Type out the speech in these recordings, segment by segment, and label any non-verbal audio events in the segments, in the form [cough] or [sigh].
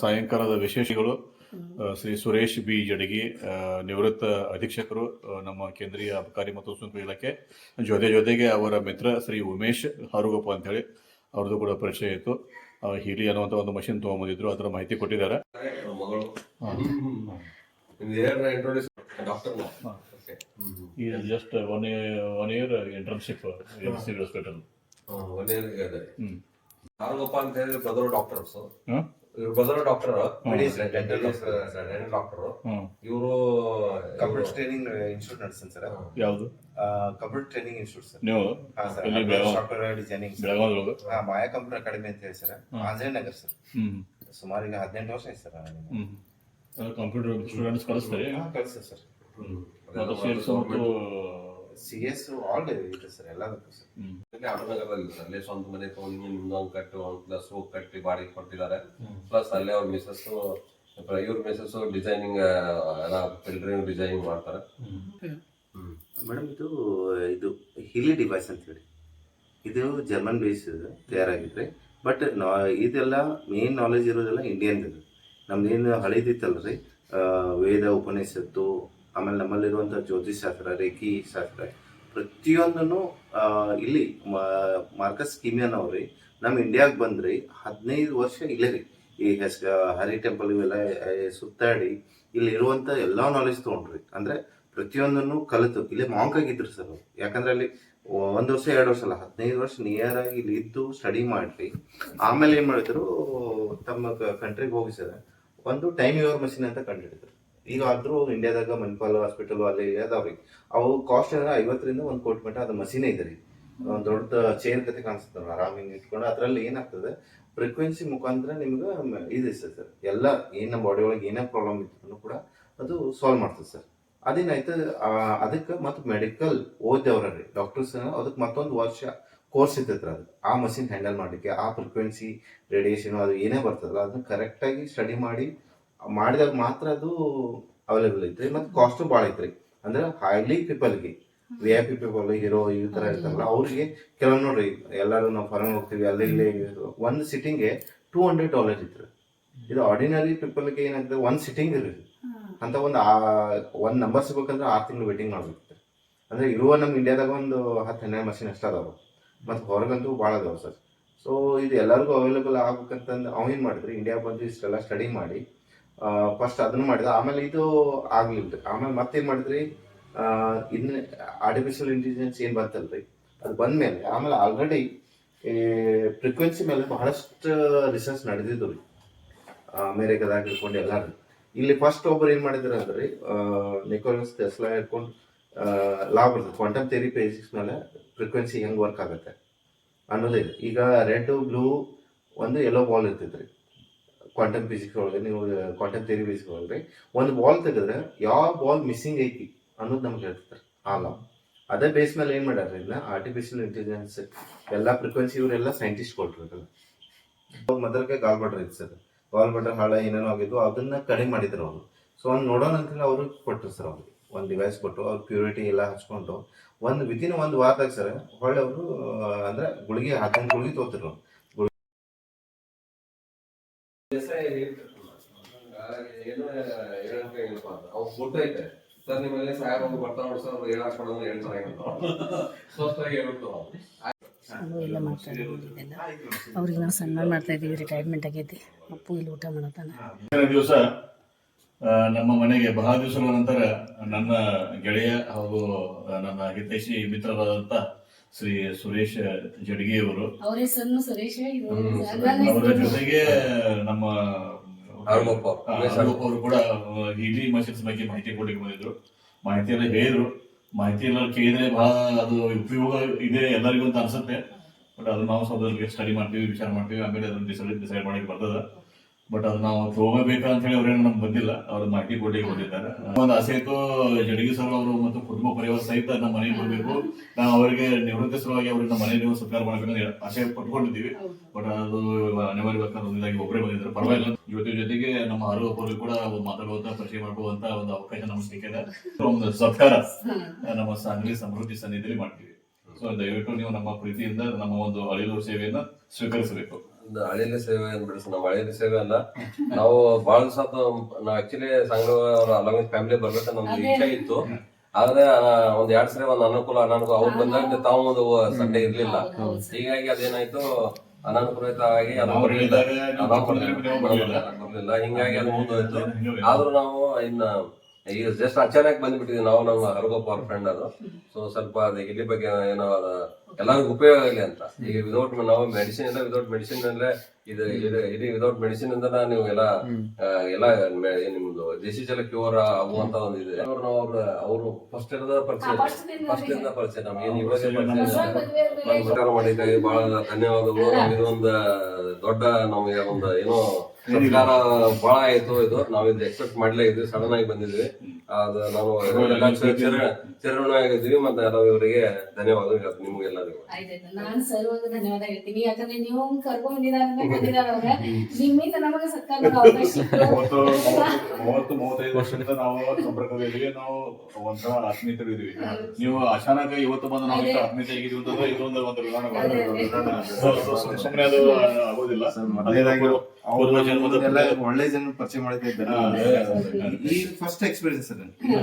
ಸಾಯಂಕಾಲದ ವಿಶೇಷಗಳು ಶ್ರೀ ಸುರೇಶ್ ಬಿ ಜಡಗಿ ನಿವೃತ್ತ ಅಧೀಕ್ಷಕರು ನಮ್ಮ ಕೇಂದ್ರೀಯ ಅಬಕಾರಿ ಮತ್ತು ಸುಂಕ ಇಲಾಖೆ ಜೊತೆ ಜೊತೆಗೆ ಅವರ ಮಿತ್ರ ಶ್ರೀ ಉಮೇಶ್ ಹಾರುಗಪ್ಪ ಅಂತ ಹೇಳಿ ಅವ್ರದ್ದು ಕೂಡ ಪರಿಚಯ ಇತ್ತು. ಹೀಲಿ ಅನ್ನುವಂಥ ಒಂದು ಮಷಿನ್ ತೊಗೊಂಬಂದಿದ್ರು ಅದರ ಮಾಹಿತಿ ಕೊಟ್ಟಿದ್ದಾರೆ. ಈ just one one year internship M C hospital ಆರೋಗಪ್ಪ ಅಂತ ಹೇಳಿದ್ರೆ brother doctors brother doctor dental doctor ಇವರು ಕಂಪ್ಯೂಟರ್ ಟ್ರೈನಿಂಗ್ ಇನ್ಸ್ಟಿಟ್ಯೂಟ್ ನಡೆಸ್ತೀನಿ ಸರ್. ಯಾವುದು? Computer training institute sir. ನೀವು? Software designing Maya computer academy ಅಂತ ಹೇಳಿ ಸರ್. ಆಂಜನೇಯ ನಗರ್ ಸರ್. ಹ್ಮ್. ಸುಮಾರು ಈಗ ಹದಿನೆಂಟು ವರ್ಷ ಆಯ್ತು ಸರ್ ಹ್ಮ್. ಕಂಪ್ಯೂಟರ್ ಸ್ಟೂಡೆಂಟ್ಸ್ ಕಳಿಸ್ತಾರೆ? ಕಳಿಸ್ತಾರೆ ಕಳ್ಸಿ ಸರ್. ಸಿ ಎಸ್ ಆಲ್ ಇದೆ ಸರ್ ಎಲ್ಲದಕ್ಕೂ ಸರ್ ಆಟೋನಗರದಲ್ಲಿ ಸರ್ ಅಲ್ಲೇ ಸ್ವಂತ ಮನೆ ತಗೊಂಡು ನಿಮ್ದು ಕಟ್ಟು ಪ್ಲಸ್ ಕಟ್ಟಿ ಬಾಡಿಗೆ ಕೊಟ್ಟಿದ್ದಾರೆ ಪ್ಲಸ್ ಅಲ್ಲೇ ಅವ್ರ ಮಿಸಸ್ ಇವ್ರ ಮಿಸಸ್ ಡಿಸೈನಿಂಗ್ ಎಲ್ಲ ಫಿಲ್ಟರಿಂಗ್ ಡಿಸೈನಿಂಗ್ ಮಾಡ್ತಾರೆ. ಮೇಡಮ್ ಇದು ಇದು ಹಿಲಿ ಡಿವೈಸ್ ಅಂತ ಹೇಳಿ. ಇದು ಜರ್ಮನ್ ಬೇಸ್ ತಯಾರಾಗಿದ್ರೆ ಬಟ್ ಇದೆಲ್ಲ ಮೇನ್ ನಾಲೆಜ್ ಇರೋದೆಲ್ಲ ಇಂಡಿಯನ್ ಇದು ನಮ್ದೇನು ಹಳೇದಿತ್ತಲ್ರಿ? ವೇದ ಉಪನಿಷತ್ತು ಆಮೇಲೆ ನಮ್ಮಲ್ಲಿರುವಂಥ ಜ್ಯೋತಿಷ್ ಶಾಸ್ತ್ರ, ರೇಖಿ ಶಾಸ್ತ್ರ, ಪ್ರತಿಯೊಂದನ್ನು ಇಲ್ಲಿ ಮಾರ್ಕಸ್ ಕಿಮಿಯನ್ ಅವ್ರಿ ನಮ್ಮ ಇಂಡಿಯಾಗೆ ಬಂದ್ರಿ, ಹದಿನೈದು ವರ್ಷ ಇಲ್ಲೇ ರೀ. ಈ ಹೆಸ್ ಹರಿ ಟೆಂಪಲ್ ಇವೆಲ್ಲ ಸುತ್ತಾಡಿ ಇಲ್ಲಿ ಇರುವಂಥ ಎಲ್ಲ ನಾಲೆಜ್ ತೊಗೊಂಡ್ರಿ. ಅಂದ್ರೆ ಪ್ರತಿಯೊಂದನ್ನು ಕಲಿತು, ಇಲ್ಲಿ ಮಾಂಕ್ ಆಗಿದ್ರು ಸರ್ ಅವ್ರು. ಯಾಕಂದ್ರೆ ಅಲ್ಲಿ ಒಂದು ವರ್ಷ, ಎರಡು ವರ್ಷ ಅಲ್ಲ, ಹದಿನೈದು ವರ್ಷ ನಿಯರ್ ಆಗಿ ಇಲ್ಲಿ ಇದ್ದು ಸ್ಟಡಿ ಮಾಡ್ರಿ. ಆಮೇಲೆ ಏನ್ ಮಾಡಿದ್ರು, ತಮ್ಮ ಕಂಟ್ರಿಗೆ ಹೋಗಿ ಸರ್, ಒಂದು ಟೈಮ್ ಯುವರ್ ಮಷಿನ್ ಅಂತ ಕಂಡುಹಿಡಿದ್ರು ಈಗ ಆದ್ರೂ ಇಂಡಿಯಾದಾಗ ಮಣಿಪಾಲ್ ಹಾಸ್ಪಿಟಲ್ ಅಲ್ಲಿ ಅದಾವ್ರಿ ಅವು ಕಾಸ್ಟ್ ಏನಾರ ಐವತ್ತರಿಂದ ಒಂದು ಕೋಟಿ ಮಟ್ಟ ಅದು ಮಷೀನೇ ಇದೆ ರೀ. ಒಂದು ದೊಡ್ಡ ಚೇರ್ ಕತೆ ಕಾಣಿಸ್ತದೆ ಆರಾಮ್ ಹಿಂಗ್ ಇಟ್ಕೊಂಡು ಅದ್ರಲ್ಲಿ ಏನಾಗ್ತದೆ ಫ್ರೀಕ್ವೆನ್ಸಿ ಮುಖಾಂತರ ನಿಮ್ಗೆ ಇದು ಸರ್. ಎಲ್ಲ ಏನ ಬಾಡಿ ಒಳಗೆ ಏನೇ ಪ್ರಾಬ್ಲಮ್ ಇತ್ತು ಕೂಡ ಅದು ಸಾಲ್ವ್ ಮಾಡ್ತದೆ ಸರ್. ಅದೇನಾಯ್ತು ಅದಕ್ಕೆ ಮತ್ತು ಮೆಡಿಕಲ್ ಓದ್ದವ್ರ ರೀ ಡಾಕ್ಟರ್ಸ್ ಅದಕ್ಕೆ ಮತ್ತೊಂದು ವರ್ಷ ಕೋರ್ಸ್ ಇರ್ತೈತ್ರ ಅದು. ಆ ಮಷಿನ್ ಹ್ಯಾಂಡಲ್ ಮಾಡಲಿಕ್ಕೆ, ಆ ಫ್ರೀಕ್ವೆನ್ಸಿ ರೇಡಿಯೇಷನ್ ಅದು ಏನೇ ಬರ್ತದಲ್ಲ, ಅದನ್ನ ಕರೆಕ್ಟಾಗಿ ಸ್ಟಡಿ ಮಾಡಿ ಮಾಡಿದಾಗ ಮಾತ್ರ ಅದು ಅವೈಲೇಬಲ್ ಐತ್ರಿ. ಮತ್ತು ಕಾಸ್ಟು ಭಾಳ ಐತ್ರಿ. ಅಂದ್ರೆ highly ಪೀಪಲ್ಗೆ V I P people hero ಈ ತರ ಇರ್ತಾರಲ್ಲ, ಅವ್ರಿಗೆ ಕೆಲವು ನೋಡ್ರಿ, ಎಲ್ಲರೂ ನಾವು ಫಾರಿನ್ ಹೋಗ್ತೀವಿ, ಅಲ್ಲಿ ಇಲ್ಲಿ ಒಂದು ಸಿಟ್ಟಿಂಗ್ಗೆ ಟೂ ಹಂಡ್ರೆಡ್ ಡಾಲರ್ ಇತ್ತು ಇದು ಆರ್ಡಿನರಿ ಪೀಪಲ್ಗೆ ಏನಾಗ್ತದೆ, ಒಂದು ಸಿಟ್ಟಿಂಗ್ ಇರಲಿ. ಅಂತ ಒಂದು ಒಂದು ನಂಬರ್ ಸಿಗ್ಬೇಕಂದ್ರೆ ಆರು ತಿಂಗಳು ವೇಟಿಂಗ್ ಮಾಡ್ಬೇಕು ಅಂದ್ರೆ ಇರುವ ನಮ್ಮ ಇಂಡಿಯಾದಾಗ ಒಂದು ಹತ್ತು ಹನ್ನೆರಡು ಮಷಿನ್ ಅಷ್ಟ ಅದಾವ. ಮತ್ತು ಹೊರಗಂತೂ ಭಾಳ ಅದಾವೆ ಸರ್. ಸೊ ಇದು ಎಲ್ಲರಿಗೂ ಅವೈಲೇಬಲ್ ಆಗ್ಬೇಕಂತಂದು ಅವ ಏನು ಮಾಡಿದ್ರಿ ಇಂಡಿಯಾ ಬಂದು ಇಷ್ಟೆಲ್ಲ ಸ್ಟಡಿ ಮಾಡಿ ಫಸ್ಟ್ ಅದನ್ನ ಮಾಡಿದ. ಆಮೇಲೆ ಇದು ಆಗ್ಲಿಲ್ಲ. ಆಮೇಲೆ ಮತ್ತೇನು ಮಾಡಿದ್ರಿ? ಇನ್ ಆರ್ಟಿಫಿಷಿಯಲ್ ಇಂಟೆಲಿಜೆನ್ಸ್ ಏನು ಬಂತಲ್ರಿ? ಅದು ಬಂದ್ಮೇಲೆ, ಆಮೇಲೆ ಆಲ್ರೆಡಿ ಫ್ರೀಕ್ವೆನ್ಸಿ ಮೇಲೆ ಬಹಳಷ್ಟು ರಿಸರ್ಚ್ ನಡೆದಿದ್ದು ರೀ. ಅಮೇರಿಕಾದಾಗ ಹಿಡ್ಕೊಂಡು ಎಲ್ಲಾರು. ಇಲ್ಲಿ ಫಸ್ಟ್ ಒಬ್ಬರು ಏನ್ ಮಾಡಿದ್ರು ಅಂದ್ರೆ ನಿಕೋಲಸ್ ಟೆಸ್ಲಾ ಹಿಡ್ಕೊಂಡು ಲಾ ಬರ್ತದೆ. ಕ್ವಾಂಟಮ್ ಥಿಯರಿ ಬೇಸಿಕ್ಸ್ ಮೇಲೆ ಫ್ರೀಕ್ವೆನ್ಸಿ ಹೆಂಗ್ ವರ್ಕ್ ಆಗುತ್ತೆ ಅನ್ನೋದೇ ಈಗ ರೆಡ್ ಬ್ಲೂ ಒಂದು ಎಲ್ಲೋ ಬಾಲ್ ಇರ್ತೈತ್ರಿ. ಕ್ವಾಂಟಮ್ ಫಿಸಿಕ್ಸ್ ಒಳಗೆ, ನೀವು ಕ್ವಾಂಟಮ್ ಥಿಯರಿ ಫಿಸಿಕ್ಸ್ ಒಳಗೆ, ಒಂದು ಬಾಲ್ ತೆಗೆದ್ರೆ ಯಾವ ಬಾಲ್ ಮಿಸ್ಸಿಂಗ್ ಐತಿ ಅನ್ನೋದು ನಮ್ಗೆ ಹೇಳ್ತಾರೆ ಆ ಲಾ ಅದೇ ಬೇಸ್ ಮೇಲೆ ಏನು ಮಾಡ್ಯಾರ ಇದನ್ನ ಆರ್ಟಿಫಿಷಿಯಲ್ ಇಂಟೆಲಿಜೆನ್ಸ್ ಎಲ್ಲ ಫ್ರೀಕ್ವೆನ್ಸಿ ಇವರೆಲ್ಲ ಸೈಂಟಿಸ್ಟ್ ಕೊಟ್ಟಿರ್ತಾರೆ ಮೊದಲಿಗೆ ಗಾಲ್ ಬಟ್ರ್ ಐತಿ ಸರ್. ಗಾಲ್ ಬಟ್ರ್ ಹಾಳ ಏನೇನೋ ಆಗಿದ್ದು ಅದನ್ನ ಕಡಿಮೆ ಮಾಡಿದ್ರು ಅವರು. ಸೊ ಒಂದು ನೋಡೋಣ ಅವರು ಕೊಟ್ಟರು ಸರ್ ಅವ್ರಿಗೆ. ಒಂದು ಡಿವೈಸ್ ಕೊಟ್ಟು, ಅವ್ರ ಪ್ಯೂರಿಟಿ ಎಲ್ಲ ಹಚ್ಕೊಂಡು, ಒಂದು ವಿತಿನ್ ಒಂದು ವಾರದಾಗ ಸರ್, ಹೊಳ್ಳೆ ಅವರು ಅಂದ್ರೆ ಗುಳಿಗೆ ಹದಿನೈದು ಗುಳಿಗೆ ತೋತಿರು ಏನು ಹೇಳಕ್ಕೆ ಇಲ್ಲಪ್ಪ ಅಂತ. ಫೋಟೋ ಐತೆ ಸರ್ ನಿಮ್ಮಲ್ಲಿ ಸಾಯರ್ ಒಂದು ಬರ್ತಾ ನೋಡಿ ಸರ್ ಅವ್ರು ಹೇಳಕ್ ಕೊಡೋದು ಹೇಳ್ತಾರೆ ಸ್ವಸ್ಥವಾಗಿ ಹೇಳ್ಬಿಟ್ಟು ಎಲ್ಲ ಮಾತಾಡೋದಿಲ್ಲ ಅವ್ರಿಗೆ ನಾವು ಸನ್ಮಾನ ಮಾಡ್ತಾ ಇದ್ದೀವಿ ರಿಟೈರ್ಮೆಂಟ್ ಆಗೈತಿ ಅಪ್ಪು ಇಲ್ಲಿ ಊಟ ಮಾಡತಾನೆ ದಿವಸ ಆ, ನಮ್ಮ ಮನೆಗೆ ಬಹಳ ದಿವಸಗಳ ನಂತರ ನನ್ನ ಗೆಳೆಯ ಹಾಗೂ ನನ್ನ ಹಿತೈಷಿ ಮಿತ್ರರಾದಂತ ಶ್ರೀ ಸುರೇಶ್ ಜಡಗಿಯವರು. ಅವ್ರ ಹೆಸರು ಸುರೇಶ್ ಅವರ ಜೊತೆಗೆ ನಮ್ಮ ಆಳ್ಮಪ್ಪ ಅವರು. ಕೂಡ ಇಡಿ ಮಷಿನ್ಸ್ ಬಗ್ಗೆ ಮಾಹಿತಿ ಕೊಡಲಿಕ್ಕೆ ಬಂದಿದ್ರು. ಮಾಹಿತಿ ಎಲ್ಲ ಹೇಳಿದ್ರು. ಮಾಹಿತಿ ಎಲ್ಲ ಕೇಳಿದ್ರೆ ಬಹಳ ಅದು ಉಪಯೋಗ ಇದೆ ಎಲ್ಲರಿಗೂ ಅಂತ ಅನ್ಸುತ್ತೆ. ಬಟ್ ಅದು ನಾವು ಸ್ವಲ್ಪ ಸ್ಟಡಿ ಮಾಡ್ತೀವಿ ವಿಚಾರ ಮಾಡ್ತೀವಿ ಆಮೇಲೆ ಅದನ್ನ ಡಿಸೈಡ್ ಡಿಸೈಡ್ ಮಾಡಕ್ಕೆ ಬರ್ತದ. ಬಟ್ ಅದು ನಾವು ತಗೋಬೇಕಾ ಅಂತ ಹೇಳಿ ಅವ್ರೇನು ನಮ್ಗೆ ಬಂದಿಲ್ಲ. ಅವ್ರು ಮಾಹಿತಿ ಕೊಡಿ ಬಂದಿದ್ದಾರೆ ಒಂದು ಆಸೆ ಇತ್ತು, ಜಡಗಿ ಸರ್ ಅವರು ಮತ್ತು ಕುಟುಂಬ ಪರಿವಾರ ಸಹಿತ ನಮ್ಮ ಮನೆಗೆ ಬರಬೇಕು. ನಾವು ಅವರಿಗೆ ನಿವೃತ್ತಿ ಸಲುವಾಗಿ ಅವ್ರಿಗೆ ನಮ್ಮ ನೀವು ಸತ್ಕಾರ ಮಾಡಬೇಕಂತ ಆಸೆ ಪಟ್ಕೊಂಡಿದ್ದೀವಿ. ಬಟ್ ಅದು ಅನಿವಾರ್ಯ ಬೇಕಾಗಿ ಒಬ್ಬರೇ ಬಂದಿದ್ದಾರೆ. ಪರವಾಗಿಲ್ಲ. ಇವತ್ತಿನ ಜೊತೆಗೆ ನಮ್ಮ ಆರೋಗ್ಯ ಕೂಡ ಮಾತಾಡುವಂತ ಪರಿಚಯ ಮಾಡುವಂತ ಒಂದು ಅವಕಾಶ ನಮ್ಗೆ ಸಿಕ್ಕಿದೆ. ಒಂದು ಸತ್ಕಾರ ನಮ್ಮ ಸಾಂಗ್ಲಿ ಸಮೃದ್ಧಿ ಸನ್ನಿಧಿಯಲ್ಲಿ ಮಾಡ್ತೀವಿ. ಸೊ ದಯವಿಟ್ಟು ನೀವು ನಮ್ಮ ಪ್ರೀತಿಯಿಂದ ನಮ್ಮ ಒಂದು ಅಳಿಲು ಸೇವೆಯನ್ನ ಸ್ವೀಕರಿಸಬೇಕು. ಒಂದು ಹಳ್ಳಿಲಿ ಸೇವೆ ಅಂದ್ಬಿಡ್ಸ ನಮ್ಮ ಹಳ್ಳಿಲಿ ಸೇವೆ ಅಲ್ಲ. ನಾವು ಬಹಳ ದಿವಸ ನಾವು ಆಕ್ಚುಲಿ ಸಂಘ ಅವ್ರ ಅಲಾಂಗ್ ಫ್ಯಾಮಿಲಿ ಬರ್ಬೇಕಂತ ನಮ್ದು ಇಚ್ಛೆ ಇತ್ತು. ಆದ್ರೆ ಒಂದ್ ಎರಡ್ ಸರಿ ಒಂದ್ ಅನುಕೂಲ ಅನಾನುಕೂಲ ಅವ್ರು ಬಂದಾಗ ತಾವು ಒಂದು ಸಂಡೆ ಇರ್ಲಿಲ್ಲ. ಹೀಗಾಗಿ ಅದೇನಾಯ್ತು ಬರ್ಲಿಲ್ಲ. ಬರ್ಲಿಲ್ಲ. ಹಿಂಗಾಗಿ ಅದು ಮುಂದೋಯ್ತು ಆದ್ರೂ ನಾವು ಇನ್ನ ಈಗ ಜಸ್ಟ್ ಅಚಾನಕ್ ಬಂದ್ಬಿಟ್ಟಿದ್ವಿ ನಾವು ನಮ್ಮ ಹರಗೋಪ ಅವ್ರ ಫ್ರೆಂಡ್ ಅದು. ಸೊ ಸ್ವಲ್ಪ ಅದು ಇಲ್ಲಿ ಬಗ್ಗೆ ಏನೋ ಅದ. ಎಲ್ಲರಿಗೂ ಉಪಯೋಗ ಆಗಲಿ ಅಂತ. ಈಗ ವಿದೌಟ್ ನಾವು ಮೆಡಿಸಿನ್ ಎಲ್ಲ ವಿದೌಟ್ ಮೆಡಿಸಿನ್ ಅಂದ್ರೆ ಇದು ಇದು ಇಡೀ ವಿದೌಟ್ ಮೆಡಿಸಿನ್ ಇಂದ ನೀವು ಎಲ್ಲ ಎಲ್ಲ ನಿಮ್ದು ಡಿಸೀಸ್ ಎಲ್ಲ ಕ್ಯೂರ್ ಆಗುವಂತ ಒಂದು ಇದೆ. ಅವ್ರು ನಾವು ಅವ್ರ ಅವರು ಫಸ್ಟ್ ಇರದ ಪರಿಚಯ ಫಸ್ಟ್ ಇಂದ ಪರಿಚಯ ನಮ್ಗೆ. ಏನ್ ಇವಾಗ ಪರಿಚಯ ಬಹಳ ಧನ್ಯವಾದಗಳು. ಇದೊಂದು ದೊಡ್ಡ ನಮಗೆ ಒಂದು ಏನೋ ಬಹಳ ಆಯ್ತು ಇದು. ನಾವಿದ್ ಎಕ್ಸೆಪ್ಟ್ ಮಾಡ್ಲೇ ಇದ್ವಿ. ಸಡನ್ ಆಗಿ ಬಂದಿದ್ವಿ. ಅದು ನಾವು ಎಲ್ಲ ಚಿರ- ಚಿರಋಣಿಯಾಗಿದ್ದೀವಿ ಮತ್ತೆ ನಾವು ಇವರಿಗೆ ಧನ್ಯವಾದ ನಿಮ್ಗೆಲ್ಲರಿಗೂ. ಆಯ್ತಾಯ್ತು. ನಾನು ಸರ್ ಒಂದು ಧನ್ಯವಾದ ಹೇಳ್ತೀನಿ. ಯಾಕಂದ್ರೆ ನೀವು ಕರ್ಕೊಂಡ್ ಬಂದಿದ್ದಾರೆ ಅವ್ರ. ನಿಮ್ಮಿಂದ ನಮಗೆ ಸಿಕ್ತು. ಮೂವತ್ತು ಮೂವತ್ತು- [laughs] ಮೂವತ್ತು ಮೂವತ್ತೈದು ವರ್ಷದಿಂದ ನಾವು ಸಂಪರ್ಕದಲ್ಲಿದ್ದೀವಿ. ನಾವು ಒಂಥರ ಆತ್ಮೀಯತರು ಇದೀವಿ ನೀವು ಅಚಾನಕ ಇವತ್ತು ಬಂದು ನಾವು ಆತ್ಮೀಯತೆ ಆಗಿದೀವಿ ಅಂತ ಇದೊಂದು ಒಂದು ವಿಧಾನ ಸುಮ್ಮನೆ ಅದು. ಆಗೋದಿಲ್ಲ. ಒಳ್ಳೆ ಜನ ಪರಿಚಯ ಮಾಡಿದ್ದೆ ಇದ್ದಾರೆ. ಈ ಫಸ್ಟ್ ಎಕ್ಸ್ಪೀರಿಯನ್ಸ್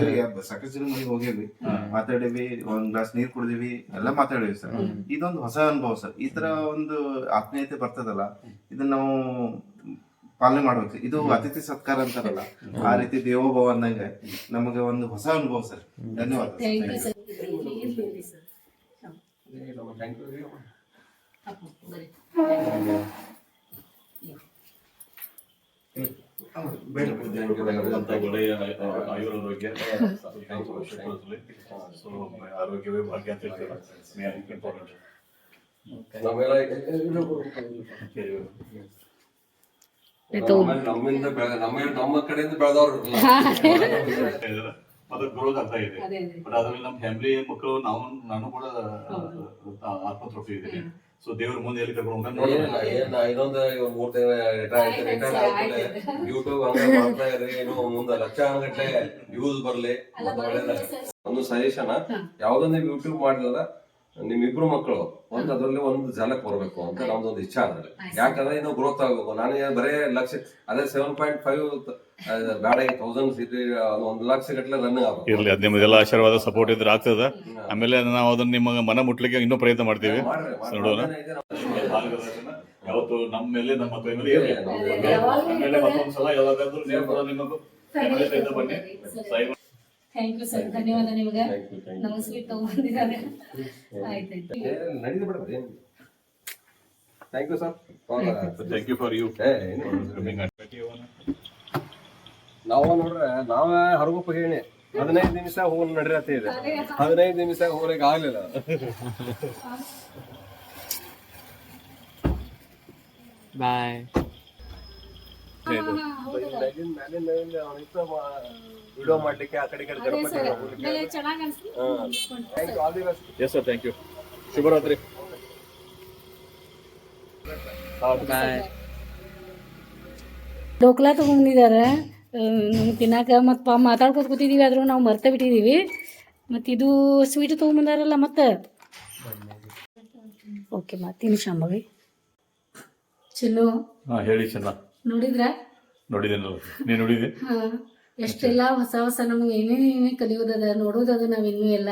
ಸರ್ ಸಾಕಷ್ಟು ಜನ ಮನೆಗೆ ಹೋಗೇವಿ ಮಾತಾಡೇವಿ ಒಂದ್ ಗ್ಲಾಸ್ ನೀರ್ ಕುಡಿದಿವಿ ಎಲ್ಲ ಮಾತಾಡೇವಿ ಸರ್. ಇದೊಂದು ಹೊಸ ಅನುಭವ ಸರ್. ಈ ತರ ಒಂದು ಆತ್ಮೀಯತೆ ಬರ್ತದಲ್ಲ ಇದನ್ನ ನಾವು ಪಾಲನೆ ಮಾಡ್ಬೇಕು. ಇದು ಅತಿಥಿ ಸತ್ಕಾರ ಅಂತಾರಲ್ಲ ಆ ರೀತಿ ದೇವೋಭವ ಅಂದಂಗೆ ನಮಗೆ ಒಂದು ಹೊಸ ಅನುಭವ ಸರ್. ಧನ್ಯವಾದ. Thank ಒಳ್ಳೆಯ ಸೊ ಆರೋಗ್ಯವೇ ಭಾಗ್ಯ ಅಂತ ಹೇಳ್ತಾರೆ. ಇಂಪಾರ್ಟೆಂಟ್ ನಾವೆಲ್ಲ ನಮ್ಮ- ನಮ್ಮಿಂದ ಬೆಳೆ ನಮ್ಮ ನಮ್ಮ ಕಡೆಯಿಂದ ಬೆಳೆದವ್ರು ಅದು ಗ್ರೋತ್ ಆಗ್ತಾ ಇದೆ ಬಟ್ ಅದ್ರಲ್ಲಿ ನಮ್ಮ ಫ್ಯಾಮಿಲಿ ಮಕ್ಕಳು ನಾವು ನಾನು ಕೂಡ ಆತ್ಮತೃಪ್ತಿ ಇದ್ದೀನಿ. ಸೊ ದೇವ್ರ ಮುಂದೆ ಎಲ್ಲಿ ಕರ್ಕೊಂಡು ಏನ್ ಇನ್ನೊಂದು ಮೂರ್ ತಿಂಗಳ ಯೂಟ್ಯೂಬ್ ಹಂಗ ಮಾಡ್ತಾ ಇರ್ರಿ ಇನ್ನು ಮುಂದೆ ಲಕ್ಷಾನುಗಟ್ಲೆ ವ್ಯೂಸ್ ಬರ್ಲಿ. ಒಂದು ಸಜೆಷನ್ ಯಾವ್ದೊಂದು ನೀವು ಯೂಟ್ಯೂಬ್ ಮಾಡಿದ್ರ ನಿಮ್ ಇಬ್ರು ಮಕ್ಕಳು ಒಂದ್ ಅದ್ರಲ್ಲಿ ಒಂದ್ ಜಾಲಕ್ ಬರ್ಬೇಕು ಅಂತ ನಮ್ದೊಂದು ಇಚ್ಛೆ ಅದ್ರಲ್ಲಿ. ಯಾಕಂದ್ರೆ ಇನ್ನು ಗ್ರೋತ್ ಆಗ್ಬೇಕು ನಾನು ಏನ್ ಬರೇ ಲಕ್ಷ ಅದೇ ಸೆವೆನ್ ಪಾಯಿಂಟ್ ಫೈವ್ ಬೇಡ ತೌಸಂಡ್ ಸಿಟಿ ಒಂದ್ ಲಕ್ಷ ಗಟ್ಲೆ ರನ್ ಆಗ್ಬೇಕು ಇರ್ಲಿ ಅದು ನಿಮ್ಮದೆಲ್ಲ ಆಶೀರ್ವಾದ ಸಪೋರ್ಟ್ ಇದ್ರೆ ಆಗ್ತದ. ಆಮೇಲೆ ನಾವು ಅದನ್ನ ನಿಮ್ಮ ಮನ ಮುಟ್ಲಿಕ್ಕೆ ಇನ್ನೂ ಪ್ರಯತ್ನ ಮಾಡ್ತೀವಿ. ನೋಡೋಣ. ಯಾವತ್ತು ನಮ್ಮ ಮೇಲೆ ನಮ್ಮ ಮೇಲೆ. ಆಮೇಲೆ ಮತ್ತೊಂದು ಸಲ ಯಾವಾಗಾದ್ರೂ ನೀವು ಕೂಡ ನಿಮ್ಮ family ಸಹಿತ ಬನ್ನಿ ಸಾಯಿ ಥ್ಯಾಂಕ್ ಯು ಸರ್. ಧನ್ಯವಾದ ನಿಮಗೆ. ಸ್ವೀಟ್ ತಗೊಂಡಿದ್ದಾರೆ ಆಯ್ತಾಯ್ತು. ನಡೀಲಿ thank you sir thank you for you ನಾವು ನೋಡ್ರೆ ನಾವೇ ಹೊರಗುಪ್ಪ ಹೇಳಿ. ಹದಿನೈದು ನಿಮಿಷ ಹೋಗಿ ನಡಿರತ್ತೆ ಇದೆ. ಹದಿನೈದು ನಿಮಿಷ ಹೋಗ್ಲಿಕ್ಕೆ ಆಗ್ಲಿಲ್ಲ. ಬಾಯ್ ವಿಡಿಯೋ ಮಾಡ್ಲಿಕ್ಕೆ ಆ ಕಡೆ ಈ ಕಡೆ ಗಣಪತಿ ಚೆನ್ನಾಗಿ ಅನ್ಸ್ತು. Thank all the best yes sir thank you ಶುಭರಾತ್ರಿ ಬಾಯ್ ಡೋಕ್ಲಾ ತೊಗೊಂಡಿದ್ದಾರೆ. ನಮ್ಗೆ ತಿನ್ನಕ್ಕೆ ಮತ್ತು ಪಾ ಮಾತಾಡ್ಕೊತ ಕೂತಿದ್ದೀವಿ ಆದರೂ ನಾವು ಮರ್ತ ಬಿಟ್ಟಿದ್ದೀವಿ ಮತ್ತು ಇದು ಸ್ವೀಟ್ ತೊಗೊಂಬಂದಾರಲ್ಲ ಮತ್ತೆ? ಓಕೆ ಮಾ ಶಾಂಭವಿ ಚಿನ್ನು ಹಾ ಹೇಳಿ ಚೆನ್ನ. ನೋಡಿದ್ರ? ನೋಡಿದ್ದೇನಲ್ಲ ನೀನು ನೋಡಿದೆ ಹಾಂ ಎಷ್ಟೆಲ್ಲ ಹೊಸ ಹೊಸ ನಮ್ಗೆ ಏನೇನೇ ಕಲಿಯೋದದ ನೋಡೋದದ ನಾವಿನ್ನೂ ಎಲ್ಲ.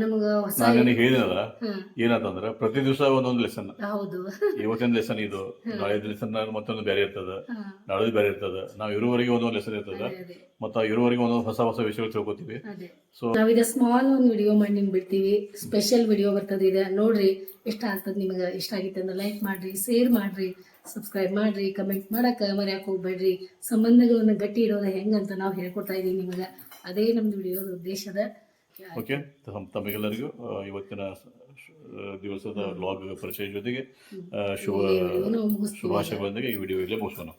ನಮ್ಗೆ ಹೊಸ ನಾನು ನಿನಗೆ ಹೇಳಿದಲ್ಲ ಹಾಂ ಏನಂತಂದ್ರೆ ಪ್ರತಿ ದಿವಸ ಒಂದೊಂದು ಲೆಸನ್ ಹೌದು. ಇವತ್ತಿನ ಲೆಸನ್ ಇದು ನಾಳೆ ಲೆಸನ್ ಮತ್ತೊಂದು ಬೇರೆ ಇರ್ತದ ನಾಳೆ ಬೇರೆ ಇರ್ತದ ನಾವು ಇರುವವರೆಗೆ ಒಂದೊಂದು ಲೆಸನ್ ಇರ್ತದ ಮತ್ತೆ ಇರುವವರೆಗೆ ಒಂದೊಂದು ಹೊಸ ಹೊಸ ವಿಷಯಗಳು ತಿಳ್ಕೊತೀವಿ. ಸೊ ನಾವಿದ ಸ್ಮಾಲ್ ಒಂದು ವಿಡಿಯೋ ಮಾಡಿ ನಿಮ್ಗೆ ಬಿಡ್ತೀವಿ ಸ್ಪೆಷಲ್ ವಿಡಿಯೋ ಬರ್ತದೆ ಇದೆ ನೋಡ್ರಿ ಇಷ್ಟ ಆಗ್ತದೆ ನಿಮಗೆ ಇಷ್ಟ ಆಗಿತ್ತು ಅಂದ್ರೆ ಲೈಕ್ ಮಾಡ್ರಿ ಶೇರ್ ಮಾಡ್ರಿ ಸಬ್ಸ್ಕ್ರೈಬ್ ಮಾಡ್ರಿ ಕಮೆಂಟ್ ಮಾಡಕ್ಕೆ ಮರ್ಯಾಕೆ ಹೋಗ್ಬೇಡ್ರಿ. ಸಂಬಂಧಗಳನ್ನ ಗಟ್ಟಿ ಇಡೋದು ಹೆಂಗಂತ ನಾವು ಹೇಳ್ಕೊಡ್ತಾ ಇದೀವಿ ನಿಮಗೆ. ಅದೇ ನಮ್ದು ವಿಡಿಯೋದ ಉದ್ದೇಶದ ಓಕೆ ತಮ್- ತಮಗೆಲ್ಲರಿಗೂ ಇವತ್ತಿನ ದಿವಸದ ಬ್ಲಾಗ್ ಪರಿಚಯ ಜೊತೆಗೆ ಶುಭ ಶುಭಾಶಯಗಳೊಂದಿಗೆ ಈ ವಿಡಿಯೋ ಇಲ್ಲೇ ಮುಗಿಸೋಣ